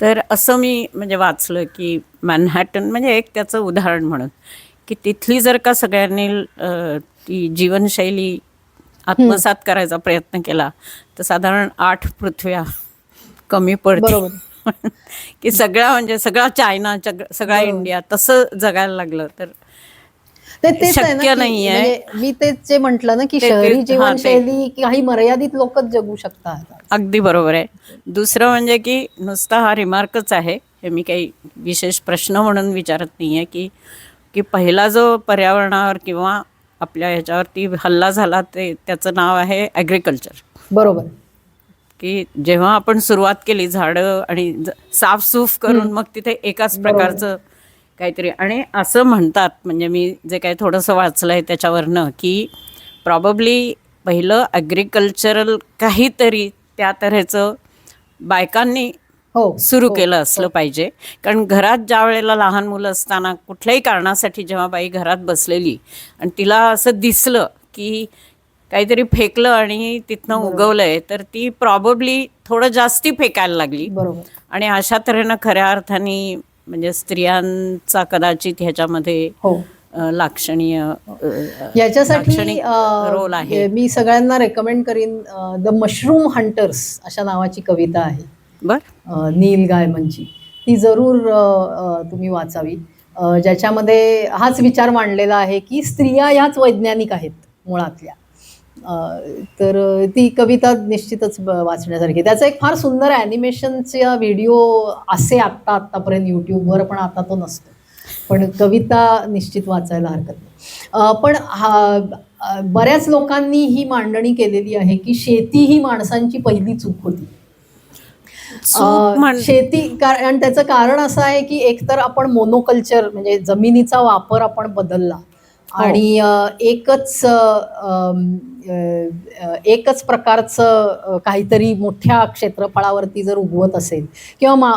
तर असं मी म्हणजे वाचलं की मॅनहॅटन म्हणजे एक त्याचं उदाहरण म्हणून की तिथली जर का सगळ्यांनी ती जीवनशैली आत्मसात करायचा प्रयत्न केला तर साधारण आठ पृथ्व्या कमी पडतील. की सगळा म्हणजे सगळा चायना सगळा इंडिया तसं जगायला लागलं तर शक्य नाहीये. म्हणजे मी तेच जे म्हंटल ना की शहरी हा. जीवनशैली काही मर्यादित लोकच जगू शकतात. अगदी बरोबर आहे. दुसरं म्हणजे की नुसता हा रिमार्कच आहे. हे मी काही विशेष प्रश्न म्हणून विचारत नाही आहे की की पहिला जो पर्यावरणावर किंवा आपल्या ह्याच्यावरती हल्ला झाला ते त्याचं नाव आहे ॲग्रिकल्चर बरोबर. की जेव्हा आपण सुरुवात केली झाडं आणि साफसूफ करून मग तिथे एकाच प्रकारचं काहीतरी. आणि असं म्हणतात म्हणजे मी जे काही थोडंसं वाचलं आहे त्याच्यावरनं की प्रॉबब्ली पहिलं ॲग्रिकल्चरल काहीतरी त्या तऱ्हेचं बायकांनी हो सुरू केलं असलं पाहिजे. कारण घरात ज्या वेळेला लहान मुलं असताना कुठल्याही कारणासाठी जेव्हा बाई घरात बसलेली आणि तिला असं दिसलं की काहीतरी फेकलं आणि तिथनं उगवलंय तर ती प्रॉबब्ली थोडं जास्ती फेकायला लागली. बरोबर. आणि अशा तऱ्हेनं खऱ्या अर्थाने म्हणजे स्त्रियांचा कदाचित ह्याच्यामध्ये हो. लाक्षणीय याच्यासाठी रोल आहे. मी सगळ्यांना रेकमेंड करीन द मशरूम हंटर्स अशा नावाची कविता आहे. बर. नील गायमनची. ती जरूर तुम्ही वाचावी. ज्याच्यामध्ये हाच विचार मांडलेला आहे की स्त्रिया ह्याच वैज्ञानिक आहेत मुळातल्या. तर ती कविता निश्चितच वाचण्यासारखी. त्याचा एक फार सुंदर ॲनिमेशनचा व्हिडिओ असे आत्ता आत्तापर्यंत यूट्यूबवर पण आता तो नसतो. पण कविता निश्चित वाचायला हरकत नाही. पण हा बऱ्याच लोकांनी ही मांडणी केलेली आहे की शेती ही माणसांची पहिली चूक होती. शेती कारण त्याचं कारण असं आहे की एकतर आपण मोनोकल्चर म्हणजे जमिनीचा वापर आपण बदलला. आणि अं, एकच एकच प्रकारचं काहीतरी मोठ्या क्षेत्रफळावरती जर उगवत असेल किंवा मा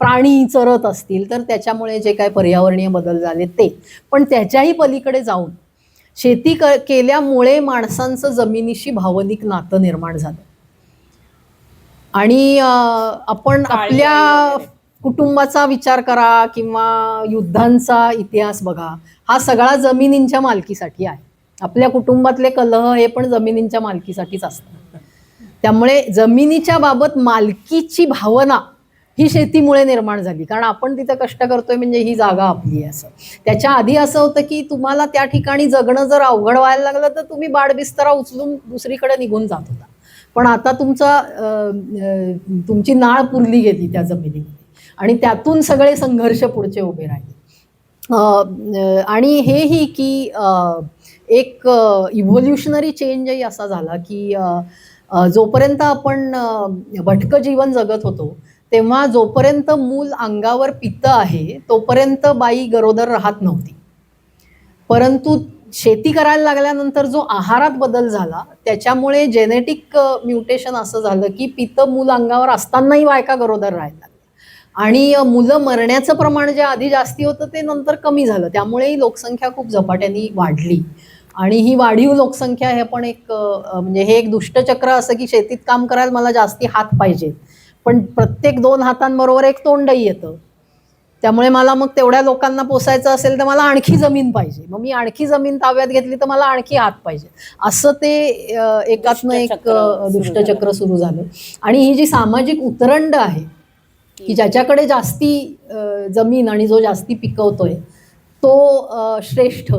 प्राणी चरत असतील तर त्याच्यामुळे जे काय पर्यावरणीय बदल झाले ते. पण त्याच्याही पलीकडे जाऊन शेती क केल्यामुळे माणसांचं जमिनीशी भावनिक नातं निर्माण झालं. आणि आपण आपल्या. कुटुंबाचा विचार करा किंवा युद्धांचा इतिहास बघा. हा सगळा जमिनींच्या मालकीसाठी आहे. आपल्या कुटुंबातले कलह हे पण जमिनींच्या मालकीसाठीच असतात त्यामुळे जमिनीच्या बाबत मालकीची भावना ही शेतीमुळे निर्माण झाली. कारण आपण तिथं कष्ट करतोय म्हणजे ही जागा आपली आहे असं. त्याच्या आधी असं होतं की तुम्हाला त्या ठिकाणी जगणं जर अवघड व्हायला लागलं तर तुम्ही बाडबिस्तरा उचलून दुसरीकडे निघून जात होता. पण आता तुमचा तुमची नाळ पुरली गेली त्या जमिनीमध्ये. आणि त्यातून सगळे संघर्ष पुढचे उभे राहिले. आणि हेही की एक इव्होल्युशनरी चेंजही असा झाला की जोपर्यंत आपण भटकं जीवन जगत होतो तेव्हा जोपर्यंत मूल अंगावर पितं आहे तोपर्यंत बाई गरोदर राहत नव्हती. परंतु शेती करायला लागल्यानंतर जो आहारात बदल झाला त्याच्यामुळे जेनेटिक म्युटेशन असं झालं की पितं मूल अंगावर असतानाही बायका गरोदर राहायला आणि मुलं मरण्याचं प्रमाण जे आधी जास्ती होतं ते नंतर कमी झालं. त्यामुळेही लोकसंख्या खूप झपाट्याने वाढली. आणि ही वाढीव लोकसंख्या हे पण एक म्हणजे हे एक दुष्टचक्र असं की शेतीत काम करायला मला जास्ती हात पाहिजेत पण प्रत्येक दोन हातांबरोबर एक तोंडही येतं. त्यामुळे मला मग तेवढ्या लोकांना पोसायचं असेल तर मला आणखी जमीन पाहिजे. मग मी आणखी जमीन ताब्यात घेतली तर मला आणखी हात पाहिजे. असं ते एकातनं एक दुष्टचक्र सुरू झालं. आणि ही जी सामाजिक उतरंड आहे की ज्याच्याकडे जास्ती जमीन आणि जो जास्ती पिकवतोय तो श्रेष्ठ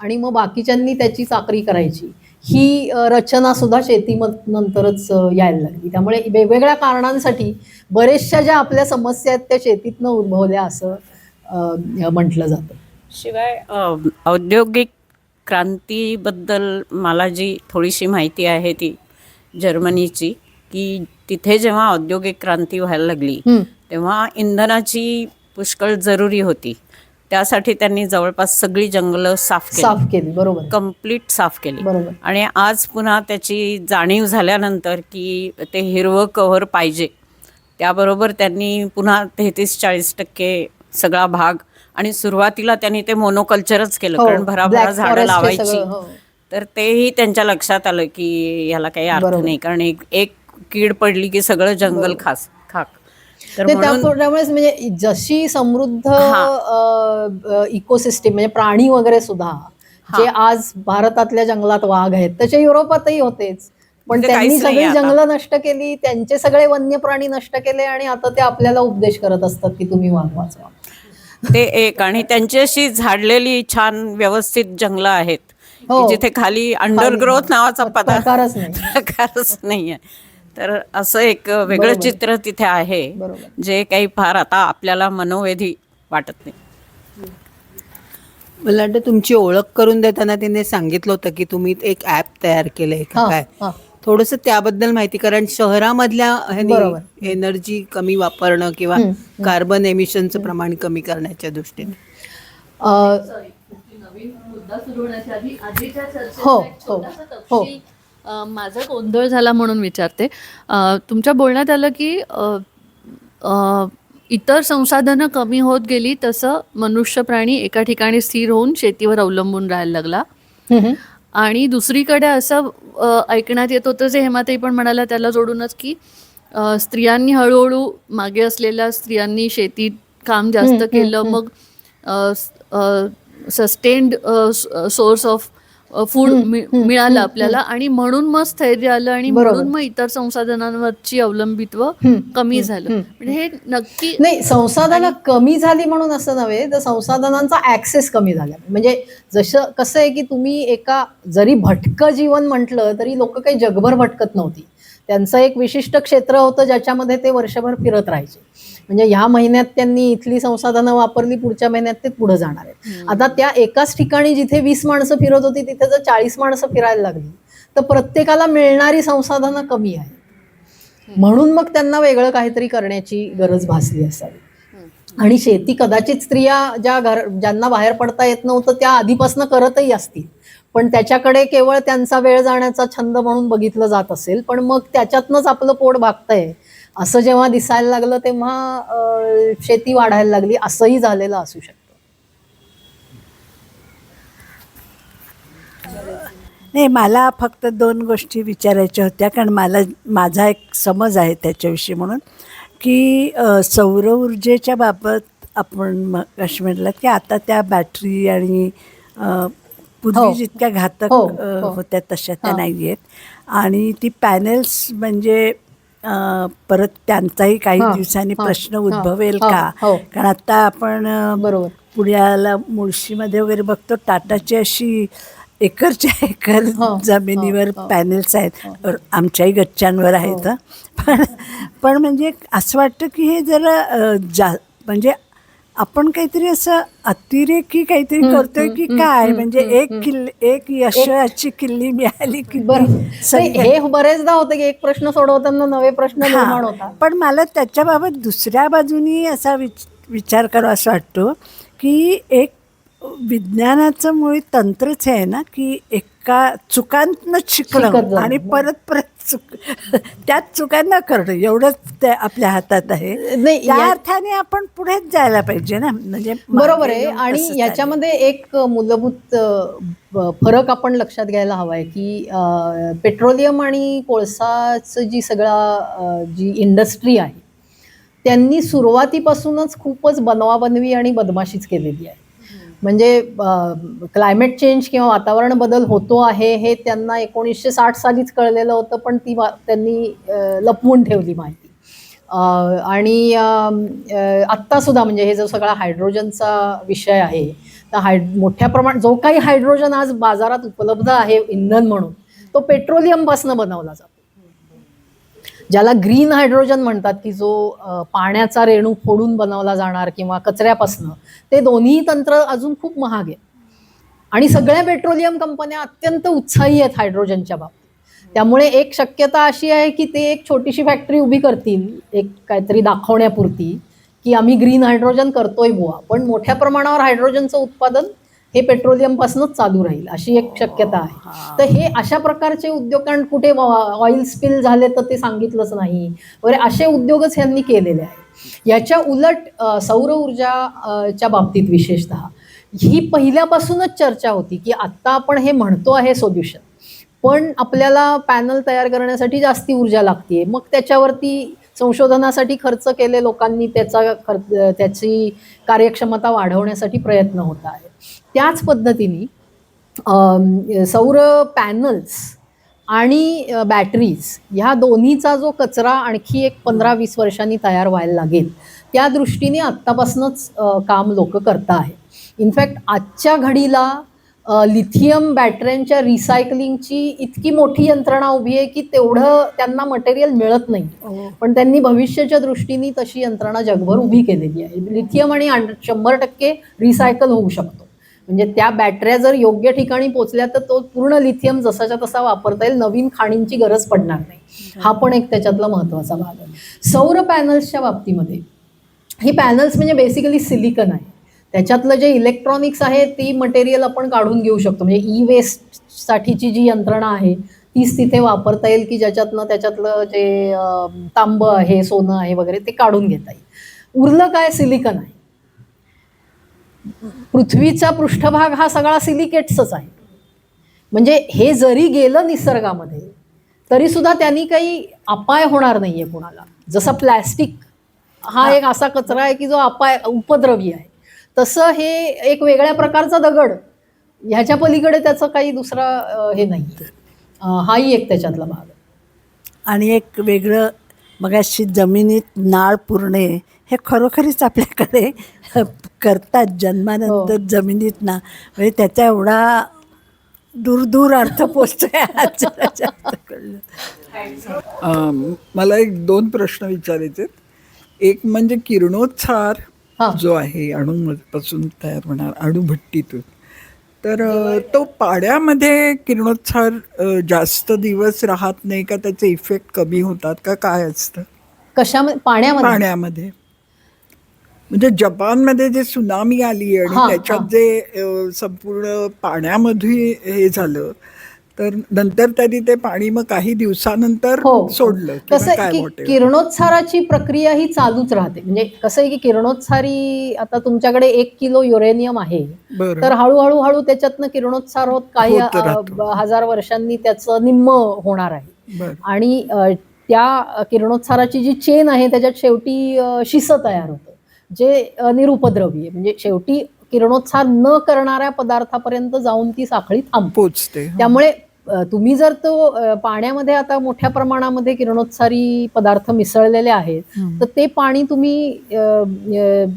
आणि मग बाकीच्यांनी त्याची चाकरी करायची. ही रचना सुद्धा शेतीमत नंतरच अ, यायला लागली. त्यामुळे वेगवेगळ्या कारणांसाठी बरेचशा ज्या आपल्या समस्या आहेत त्या शेतीतनं उद्भवल्या असं म्हटलं जातं. शिवाय औद्योगिक क्रांतीबद्दल मला जी थोडीशी माहिती आहे ती जर्मनीची की तिथे जेव्हा औद्योगिक क्रांती व्हायला लागली. तेव्हा इंधनाची पुष्कळ जरुरी होती. त्यासाठी त्यांनी जवळपास सगळी जंगलं साफ केली. साफ केली बरोबर. कंप्लीट साफ केली. बरोबर. आणि आज पुन्हा त्याची जाणीव झाल्यानंतर की ते हिरवं कव्हर पाहिजे. त्याबरोबर त्यांनी पुन्हा तेहतीस चाळीस टक्के सगळा भाग आणि सुरुवातीला त्यांनी ते मोनोकल्चरच केलं हो, कारण भराभरा झाडं लावायची. हो. तर तेही त्यांच्या लक्षात आलं की याला काही अर्थ. नाही कारण एक एक कीड पडली की सगळं जंगल खास खाक. तर त्यामुळेच म्हणजे जशी समृद्ध. इकोसिस्टीम म्हणजे प्राणी वगैरे सुद्धा जे आज भारतातल्या जंगलात वाघ आहेत तसे युरोपातही होतेच. पण ते त्यांनी सगळी. जंगलं नष्ट केली त्यांचे सगळे वन्य प्राणी नष्ट केले आणि आता ते आपल्याला उपदेश करत असतात की तुम्ही वाघ वाचवा. ते एक. आणि त्यांच्याशी झाडलेली छान व्यवस्थित जंगलं आहेत हो. जिथे खाली अंडरग्रोथ नावाचा पदार्थ प्रकारच नाही. प्रकारच नाहीये. तर असं एक वेगळं. चित्र तिथे आहे. जे काही फार आता आपल्याला मनोवेधी वाटत नाही मला वाटतं तुमची ओळख करून देताना तिने सांगितलं होतं की तुम्ही एक ॲप तयार केलंय का काय. थोडस त्याबद्दल माहिती कारण शहरामधल्या. एनर्जी कमी वापरणं किंवा कार्बन एमिशनचं प्रमाण कमी करण्याच्या दृष्टीने अ, नवीन मुद्दा सुरू होण्याच्या आधी आधीच्या चर्चेचा हो, हो, हो. माझा गोंधळ झाला म्हणून विचारते. तुमच्या बोलण्यात आलं की इतर संसाधनं कमी होत गेली तसं मनुष्य प्राणी एका ठिकाणी स्थिर होऊन शेतीवर अवलंबून राहायला लागला. आणि दुसरीकडे असं ऐकण्यात येत होतं जे हेमाताई पण म्हणाल्या त्याला जोडूनच की स्त्रियांनी हळूहळू मागे असलेल्या स्त्रियांनी शेतीत काम जास्त केलं मग सस्टेन्ड सोर्स ऑफ फूड मिळालं आपल्याला आणि म्हणून मग स्थैर्य आलं आणि. म्हणून मग इतर संसाधनांवरची अवलंबित्व कमी झालं. म्हणजे हे नक्की नाही संसाधनं कमी झाली म्हणून असं नव्हे तर संसाधनांचा ऍक्सेस कमी झाला म्हणजे जसं कसं आहे की तुम्ही एका जरी भटकं जीवन म्हटलं तरी लोक काही जगभर भटकत नव्हती त्यांचं एक विशिष्ट क्षेत्र होतं ज्याच्यामध्ये ते वर्षभर फिरत राहायचे. म्हणजे ह्या महिन्यात त्यांनी इथली संसाधनं वापरली पुढच्या महिन्यात ते पुढे जाणार आहेत. आता त्या एकाच ठिकाणी जिथे वीस माणसं फिरत होती तिथे जर चाळीस माणसं फिरायला लागली तर प्रत्येकाला मिळणारी संसाधनं कमी आहेत. म्हणून मग त्यांना वेगळं काहीतरी करण्याची गरज भासली असावी. आणि शेती कदाचित स्त्रिया ज्या घर ज्यांना बाहेर पडता येत नव्हतं त्या आधीपासून करतही असतील. पण त्याच्याकडे केवळ त्यांचा वेळ जाण्याचा छंद म्हणून बघितलं जात असेल पण मग त्याच्यातनंच आपलं पोट भागतंय. असं जेव्हा दिसायला लागलं तेव्हा शेती वाढायला लागली असंही झालेलं असू शकतं. नाही मला फक्त दोन गोष्टी विचारायच्या होत्या कारण मला माझा एक समज आहे त्याच्याविषयी म्हणून की सौर ऊर्जेच्या बाबत आपण मग अशी म्हटलं की आता त्या बॅटरी आणि पूर्वी हो. जितक्या घातक हो, हो. होत्या तशा त्या. नाही आहेत आणि ती पॅनेल्स म्हणजे परत त्यांचाही काही दिवसांनी प्रश्न उद्भवेल का. कारण आता आपण पुण्याला मुळशीमध्ये वगैरे बघतो टाटाची अशी एकरच्या एकर जमिनीवर. पॅनेल्स आहेत आमच्याही गच्च्यांवर आहेत. पण पण म्हणजे असं वाटतं की हे जरा जा म्हणजे आपण काहीतरी असं अतिरेकी काहीतरी करतोय की काय? म्हणजे एक किल्ली एक यशाची किल्ली मिळाली की हे बरेचदा होतं की एक प्रश्न सोडवताना नवे प्रश्न. निर्माण होतात. पण मला त्याच्याबाबत दुसऱ्या बाजूनी असा विच विचार करावा असं वाटतो की एक विज्ञानाचं मुळी तंत्रच आहे ना की एका चुकांतनं शिकत शिकणं जाणं. आणि परत परत चुक त्यात चुकांना करणं एवढंच ते आपल्या हातात आहे. नाही, त्या या- अर्थाने आपण पुढेच जायला पाहिजे ना. म्हणजे बरोबर आहे आणि याच्यामध्ये एक मूलभूत फरक आपण लक्षात घ्यायला हवा आहे की पेट्रोलियम आणि कोळसाचं जी सगळा जी इंडस्ट्री आहे त्यांनी सुरुवातीपासूनच खूपच बनवाबनवी आणि बदमाशीच केलेली आहे. म्हणजे क्लायमेट चेंज किंवा वातावरण बदल होतो आहे हे त्यांना एकोणीसशे साठ सालीच कळलेलं होतं पण ती त्यांनी लपवून ठेवली माहिती. आणि आत्तासुद्धा म्हणजे हे जो सगळा हायड्रोजनचा विषय आहे तर हाय मोठ्या प्रमाणात जो काही हायड्रोजन आज बाजारात उपलब्ध आहे इंधन म्हणून तो पेट्रोलियमपासून बनवला जातो. ज्याला ग्रीन हायड्रोजन म्हणतात की जो पाण्याचा रेणू फोडून बनवला जाणार किंवा कचऱ्यापासनं ते दोन्ही तंत्र अजून खूप महाग आहे. आणि सगळ्या पेट्रोलियम कंपन्या अत्यंत उत्साही आहेत हायड्रोजनच्या बाबतीत. त्यामुळे एक शक्यता अशी आहे की ते एक छोटीशी फॅक्टरी उभी करतील एक काहीतरी दाखवण्यापुरती की आम्ही ग्रीन हायड्रोजन करतोय बुवा. पण मोठ्या प्रमाणावर हायड्रोजनचं उत्पादन हे पेट्रोलियमपासूनच चालू राहील अशी एक शक्यता आहे. तर हे अशा प्रकारचे उद्योग कारण कुठे ऑइल स्पिल झाले तर ते सांगितलंच नाही. वगैरे असे उद्योगच यांनी केलेले आहेत. याच्या उलट सौर ऊर्जा अ, च्या बाबतीत विशेषतः ही पहिल्यापासूनच चर्चा होती की आत्ता आपण हे म्हणतो आहे सोल्युशन पण आपल्याला पॅनल तयार करण्यासाठी जास्ती ऊर्जा लागते मग त्याच्यावरती संशोधनासाठी खर्च केले लोकांनी त्याचा खर्च त्याची कार्यक्षमता वाढवण्यासाठी प्रयत्न होत आहे त्याच पद्धतीने सौर पॅनल्स आणि बॅटरीज ह्या दोन्हीचा जो कचरा आणखी एक पंधरा वीस वर्षांनी तयार व्हायला लागेल त्या दृष्टीने आत्तापासूनच काम लोक करता आहे. इनफॅक्ट आजच्या घडीला लिथियम बॅटऱ्यांच्या रिसायकलिंगची इतकी मोठी यंत्रणा उभी आहे की तेवढं त्यांना मटेरियल मिळत नाही. पण त्यांनी भविष्याच्या दृष्टीने तशी यंत्रणा जगभर उभी केलेली आहे. लिथियम आणि आण- शंभर टक्के रिसायकल होऊ शकतो. म्हणजे त्या बॅटऱ्या जर योग्य ठिकाणी पोचल्या तर तो पूर्ण लिथियम जसाच्या तसा वापरता येईल. नवीन खाणींची गरज पडणार नाही. हा पण एक त्याच्यातला महत्त्वाचा भाग आहे. सौर पॅनल्सच्या बाबतीमध्ये ही पॅनल्स म्हणजे बेसिकली सिलिकन आहे. त्याच्यातलं जे इलेक्ट्रॉनिक्स आहे ती मटेरियल आपण काढून घेऊ शकतो. म्हणजे ई वेस्टसाठीची जी यंत्रणा आहे तीच तिथे वापरता येईल की ज्याच्यातनं त्याच्यातलं जे तांबं तांब आहे सोनं आहे वगैरे ते काढून घेता येईल. उरलं काय? सिलिकन आहे. पृथ्वीचा पृष्ठभाग हा सगळा सिलिकेट्सच आहे. म्हणजे हे जरी गेलं निसर्गामध्ये तरीसुद्धा त्यांनी काही अपाय होणार नाही आहे कुणाला. जसं प्लॅस्टिक हा एक असा कचरा आहे की जो अपाय उपद्रवी आहे. तसं हे एक वेगळ्या प्रकारचा दगड ह्याच्या पलीकडे त्याचं काही दुसरा हे नाही हाही एक त्याच्यातला भाग आहे. आणि एक वेगळं मग जमिनीत नाळ पुरणे हे खरोखरीच आपल्याकडे करतात जन्मानंतर जमिनीत ना. म्हणजे त्याचा एवढा दूर दूर अर्थ पोचतोय मला एक दोन प्रश्न विचारायचे. एक म्हणजे किरणोत्सार हा. जो आहे अणूपासून तयार होणार अणुभट्टीतून. तर तो पाण्यामध्ये किरणोत्सार जास्त दिवस राहत नाही का? त्याचे इफेक्ट कमी होतात का? काय असतं? कशामध्ये? पाण्यामध्ये? पाण्यामध्ये. म्हणजे जपानमध्ये जे सुनामी आली आणि हा, त्याच्यात हा. जे संपूर्ण पाण्यामध्ये हे झालं तर नंतर त्यांनी ते पाणी मग काही दिवसानंतर हो सोडलं कसं. किरणोत्साराची प्रक्रिया ही चालूच राहते म्हणजे कसं आहे की किरणोत्सारी आता तुमच्याकडे एक किलो युरेनियम आहे. तर हळूहळू हळू त्याच्यातनं किरणोत्सार होत काही हजार वर्षांनी त्याचं निम्म होणार आहे. आणि त्या किरणोत्साराची जी चेन आहे त्याच्यात शेवटी शिस तयार होतं जे निरुपद्रवी आहे म्हणजे शेवटी किरणोत्सार न करणाऱ्या पदार्थापर्यंत जाऊन ती साखळी थांबते. त्यामुळे तुम्ही जर तो पाण्यामध्ये आता मोठ्या प्रमाणामध्ये किरणोत्सारी पदार्थ मिसळलेले आहेत तर ते पाणी तुम्ही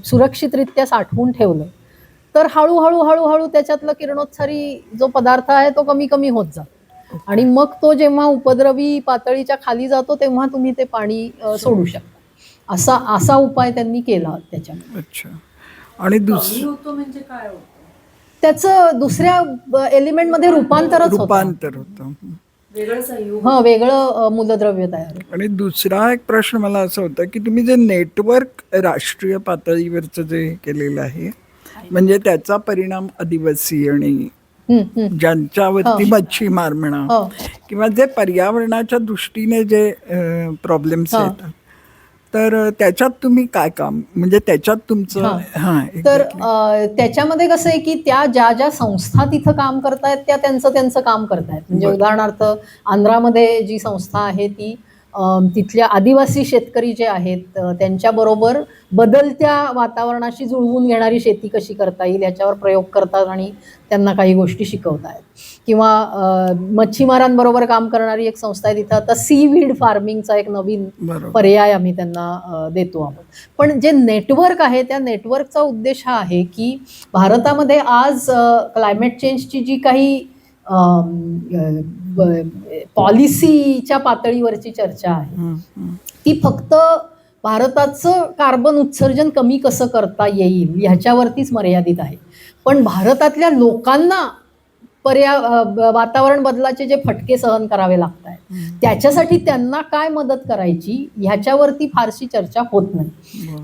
सुरक्षितरित्या साठवून ठेवलं तर हळूहळू हळूहळू त्याच्यातलं किरणोत्सारी जो पदार्थ आहे तो कमी कमी होत जातो. आणि मग तो जेव्हा उपद्रवी पातळीच्या खाली जातो तेव्हा तुम्ही ते पाणी सोडू शकता. असा असा उपाय त्यांनी केला त्याच्यामध्ये अच्छा आणि दुस त्याचं दुसऱ्या एलिमेंटमध्ये रूपांतरच होतं रूपांतर होतं हा वेगळं अ, मूलद्रव्य तयार होतं. आणि दुसरा एक प्रश्न मला असा होता की तुम्ही जे नेटवर्क राष्ट्रीय पातळीवरचं जे केलेलं आहे म्हणजे त्याचा परिणाम आदिवासी आणि. ज्यांच्यावरती हो. मच्छीमार म्हणा हो. किंवा जे पर्यावरणाच्या दृष्टीने जे प्रॉब्लेम्स हा. येतात तर त्याच्यात तुम्ही काय काम म्हणजे त्याच्यात तुमचं हा. तर त्याच्यामध्ये कसं आहे की त्या ज्या ज्या संस्था तिथं काम करतायत त्या त्यांचं त्यांचं काम करतायत म्हणजे. उदाहरणार्थ आंध्रामध्ये जी संस्था आहे ती तिथल्या आदिवासी शेतकरी जे आहेत त्यांच्याबरोबर बदलत्या वातावरणाशी जुळवून घेणारी शेती कशी करता येईल याच्यावर प्रयोग करतात आणि त्यांना काही गोष्टी शिकवतायत. किंवा मच्छीमारांबरोबर काम करणारी एक संस्था आहे तिथं आता सी वीड फार्मिंगचा एक नवीन पर्याय आम्ही त्यांना देतो आहोत. पण जे नेटवर्क आहे त्या नेटवर्कचा उद्देश हा आहे की भारतामध्ये आज क्लायमेट चेंजची जी काही पॉलिसीच्या पातळीवरची चर्चा आहे. ती फक्त भारताचं कार्बन उत्सर्जन कमी कसं करता येईल ह्याच्यावरतीच मर्यादित आहे. पण भारतातल्या लोकांना पर्या वातावरण बदलाचे जे फटके सहन करावे लागत आहेत त्याच्यासाठी त्यांना काय मदत करायची ह्याच्यावरती फारशी चर्चा होत नाही.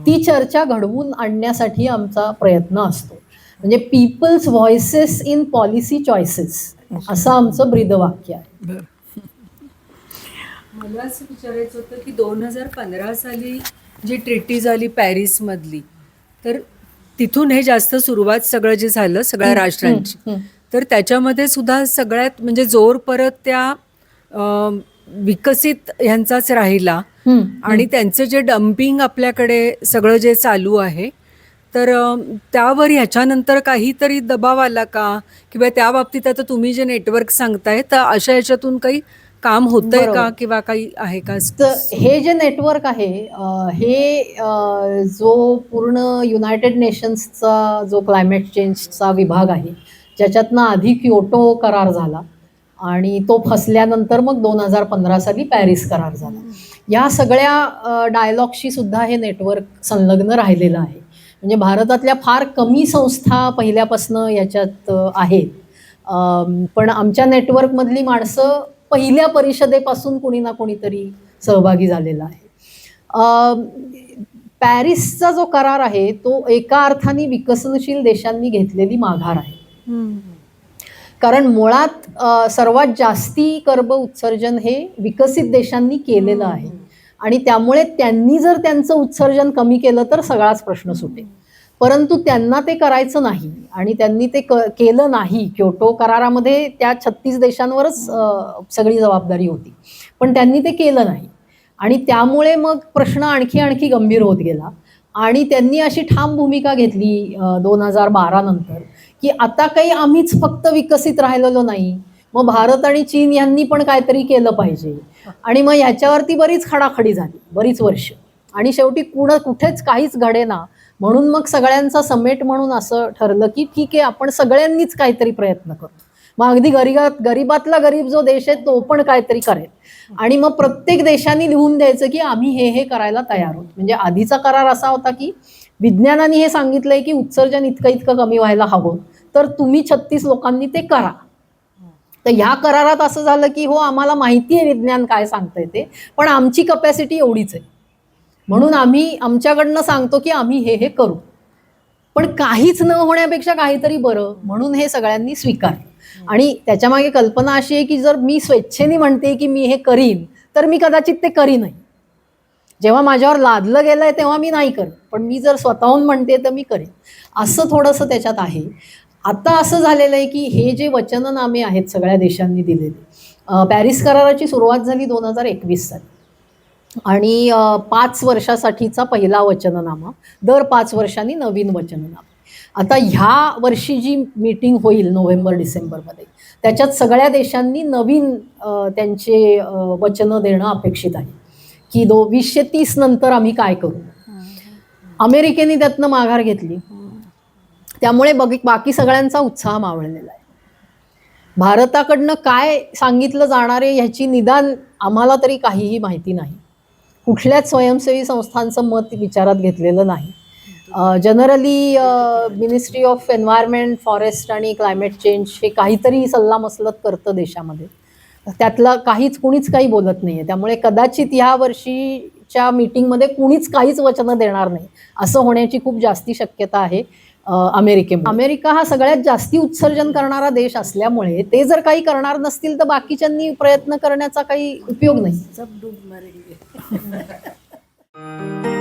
ती चर्चा घडवून आणण्यासाठी आमचा प्रयत्न असतो. म्हणजे people's voices in policy choices असं आमचं ब्रीदवाक्य आहे. बरं. मला असं विचारायचं होतं की दोन हजार पंधरा साली जी ट्रिटी झाली पॅरिसमधली तर तिथून हे जास्त सुरुवात सगळं जे झालं सगळ्या राष्ट्रांची तर त्याच्यामध्ये सुद्धा सगळ्यात म्हणजे जोर परत त्या अं, विकसित ह्यांचाच राहिला. आणि त्यांचं जे डम्पिंग आपल्याकडे सगळं जे चालू आहे तर त्यावर ह्याच्यानंतर काहीतरी दबाव आला का? किंवा त्या बाबतीत आता तुम्ही जे नेटवर्क सांगताय तर अशा ह्याच्यातून काही काम होतंय का. किंवा काही आहे का? तर हे जे नेटवर्क आहे हे जो पूर्ण युनायटेड नेशन्सचा जो क्लायमेट चेंजचा विभाग आहे ज्याच्यातनं आधी क्योटो करार झाला आणि तो फसल्यानंतर मग दोन हजार पंधरा साली पॅरिस करार झाला. या सगळ्या डायलॉगशी सुद्धा हे नेटवर्क संलग्न राहिलेलं आहे. म्हणजे भारतातल्या फार कमी संस्था पहिल्यापासनं याच्यात आहेत. पण आमच्या नेटवर्कमधली माणसं पहिल्या परिषदेपासून कुणी ना कोणीतरी सहभागी झालेला आहे. पॅरिसचा जो करार आहे तो एका अर्थाने विकसनशील देशांनी घेतलेली माघार आहे. कारण मुळात सर्वात जास्ती कर्ब उत्सर्जन हे विकसित देशांनी केलेलं आहे. आणि त्यामुळे त्यांनी जर त्यांचं उत्सर्जन कमी केलं तर सगळाच प्रश्न सुटेल. परंतु त्यांना ते करायचं नाही आणि त्यांनी ते क केलं नाही. क्योटो करारामध्ये त्या छत्तीस देशांवरच सगळी जबाबदारी होती. पण त्यांनी ते केलं नाही. आणि त्यामुळे मग प्रश्न आणखी आणखी गंभीर होत गेला. आणि त्यांनी अशी ठाम भूमिका घेतली दोन हजार बारा नंतर की आता काही आम्हीच फक्त विकसित राहिलेलो नाही. मग भारत आणि चीन यांनी पण काहीतरी केलं पाहिजे. आणि मग ह्याच्यावरती बरीच खडाखडी झाली बरीच वर्ष. आणि शेवटी कुण कुठेच काहीच घडेना. म्हणून मग सगळ्यांचा समेट म्हणून असं ठरलं की ठीक आहे आपण सगळ्यांनीच काहीतरी प्रयत्न करू. मग अगदी गरीबात गरीबातला गरीब जो देश आहे तो पण काहीतरी करेल. आणि मग प्रत्येक देशाने लिहून द्यायचं की आम्ही हे हे करायला तयार आहोत. म्हणजे आधीचा करार असा होता की विज्ञानाने हे सांगितलंय की उत्सर्जन इतकं इतकं कमी व्हायला हवं. तर तुम्ही छत्तीस लोकांनी ते करा. तर ह्या करारात असं झालं की हो आम्हाला माहिती आहे विज्ञान काय सांगतंय ते पण आमची कपॅसिटी एवढीच आहे. म्हणून आम्ही आमच्याकडनं सांगतो की आम्ही हे हे करू. पण काहीच न होण्यापेक्षा काहीतरी बरं म्हणून हे सगळ्यांनी स्वीकार. आणि त्याच्यामागे कल्पना अशी आहे की जर मी स्वेच्छेने म्हणते की मी हे करीन तर मी कदाचित ते करीन जेव्हा माझ्यावर लादलं गेलंय तेव्हा मी नाही करत पण मी जर स्वतःहून म्हणते तर मी करेन. असं थोडंसं त्याच्यात आहे. आता असं झालेलं आहे की हे जे वचननामे आहेत सगळ्या देशांनी दिलेले पॅरिस कराराची सुरुवात झाली दोन हजार एकवीस साली. आणि पाच वर्षासाठीचा पहिला वचननामा दर पाच वर्षांनी नवीन वचननामा. आता ह्या वर्षी जी मीटिंग होईल नोव्हेंबर डिसेंबरमध्ये त्याच्यात सगळ्या देशांनी नवीन त्यांचे वचनं देणं अपेक्षित आहे. की दो वीसशे तीस नंतर आम्ही काय करू? अमेरिकेने त्यातनं माघार घेतली. त्यामुळे बघ बाकी सगळ्यांचा उत्साह मावळलेला आहे. भारताकडनं काय सांगितलं जाणार आहे ह्याची निदान आम्हाला तरी काहीही माहिती नाही. कुठल्याच स्वयंसेवी संस्थांचं मत विचारात घेतलेलं नाही. Generally ministry of environment forest आणि क्लायमेट चेंज हे काहीतरी सल्लामसलत करतं देशामध्ये. त्यातलं काहीच कुणीच काही बोलत नाही आहे त्यामुळे कदाचित ह्या वर्षीच्या मीटिंगमध्ये कुणीच काहीच वचनं देणार नाही. असं होण्याची खूप जास्ती शक्यता आहे. अमेरिके अमेरिका हा सगळ्यात जास्ती उत्सर्जन करणारा देश असल्यामुळे ते जर काही करणार नसतील तर बाकीच्यांनी प्रयत्न करण्याचा काही उपयोग नाही.